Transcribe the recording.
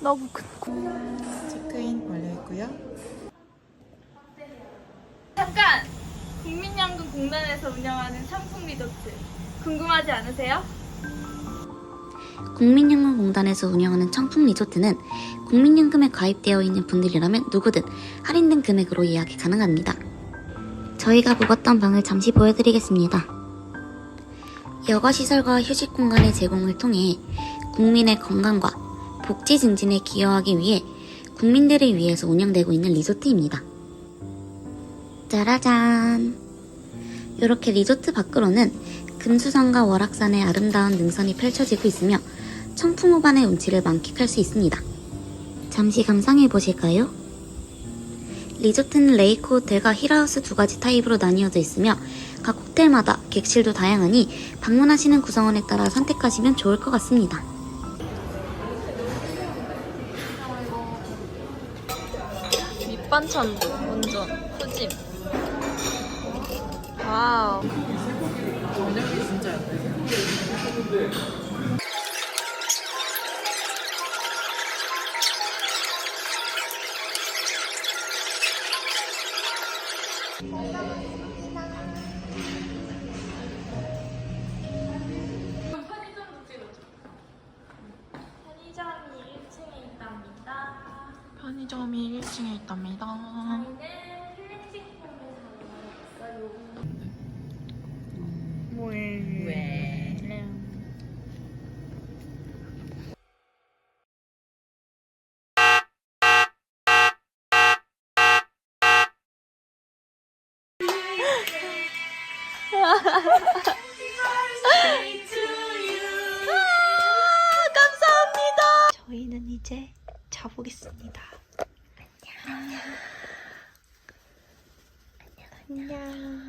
너무 큰 체크인 완료했고요. 잠깐! 국민연금공단에서 운영하는 상품 리조트 궁금하지 않으세요? 국민연금공단에서 운영하는 청풍 리조트는 국민연금에 가입되어 있는 분들이라면 누구든 할인된 금액으로 예약이 가능합니다. 저희가 묵었던 방을 잠시 보여드리겠습니다. 여가시설과 휴식 공간의 제공을 통해 국민의 건강과 복지 증진에 기여하기 위해 국민들을 위해서 운영되고 있는 리조트입니다. 짜라잔! 이렇게 리조트 밖으로는 금수산과 월악산의 아름다운 능선이 펼쳐지고 있으며 청풍호반의 운치를 만끽할 수 있습니다. 잠시 감상해 보실까요? 리조트는 레이크 호텔과 힐하우스 두 가지 타입으로 나뉘어져 있으며 각 호텔마다 객실도 다양하니 방문하시는 구성원에 따라 선택하시면 좋을 것 같습니다. 밑반찬도 완전 푸짐 와우 저녁이 진짜였네. 편의점이 1층에 있답니다 편의점이 1층에 있답니다. 저희는 저희는 이제 자보겠습니다. 안녕. 안녕. 안녕.